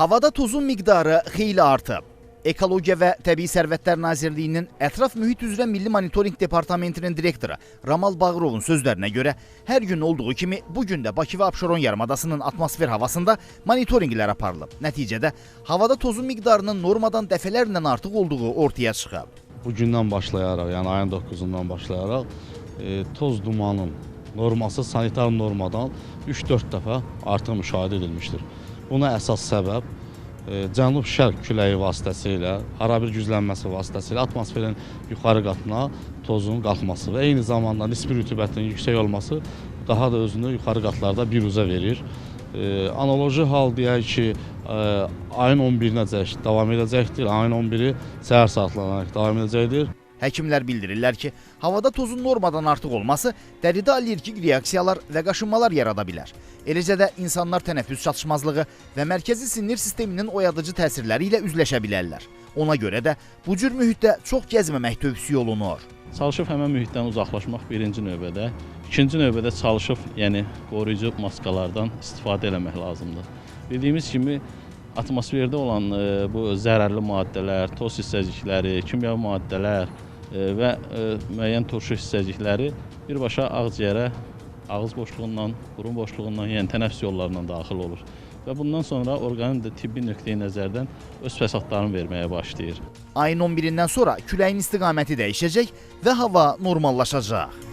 Havada tozun miqdarı xeyli artıb. Ekologiya və Təbii Sərvətlər Nazirliyinin Ətraf Mühit üzrə Milli Monitorinq Departamentinin direktoru Ramal Bağırovun sözlərinə görə hər gün olduğu kimi bu gün də Bakı və Abşeron yarımadasının atmosfer havasında monitorinqlər aparılıb. Nəticədə havada tozun miqdarının normadan dəfələrlə artıq olduğu ortaya çıxıb. bu gündən başlayaraq, yəni ayın 9-undan başlayaraq e, toz dumanın norması sanitar normadan 3-4 dəfə artıq müşahidə edilmişdir. Buna əsas səbəb e, cənub-şərq küləyi vasitəsilə, arabir güclənməsi vasitəsilə atmosferin yuxarı qatına tozun qalxması və eyni zamanda nisbi rütubətin yüksək olması daha da özünü yuxarı qatlarda biruzə verir. E, analoji hal deyək ki, e, ayın 11-nəcək davam edəcəkdir. Ayın 11-i səhər saatlarına davam edəcəkdir. Həkimlər bildirirlər ki, havada tozun normadan artıq olması dəridə allergik reaksiyalar və qaşınmalar yarada bilər. Eləcə də insanlar tənəffüs çatışmazlığı və mərkəzi sinir sisteminin oyadıcı təsirləri ilə üzləşə bilərlər. Ona görə də bu cür mühitdə çox gəzməmək tövsiyə olunur. Çalışıb həmən mühitdən uzaqlaşmaq birinci növbədə. İkinci növbədə çalışıb, yəni qoruyucu maskalardan istifadə eləmək lazımdır. Bildiyimiz kimi atmosferdə olan e, bu zərərli maddələr, toz hissəcikləri, kimyəvi maddələr və e, müəyyən turşu hissəcikləri birbaşa ağciyərə ağız boşluğundan, burun boşluğundan, yəni tənəffüs yollarından daxil olur. Və bundan sonra orqanizm də tibbi nöqteyi nəzərdən öz fəsadlarını verməyə başlayır. Ayın 11-dən sonra küləyin istiqaməti dəyişəcək və hava normallaşacaq.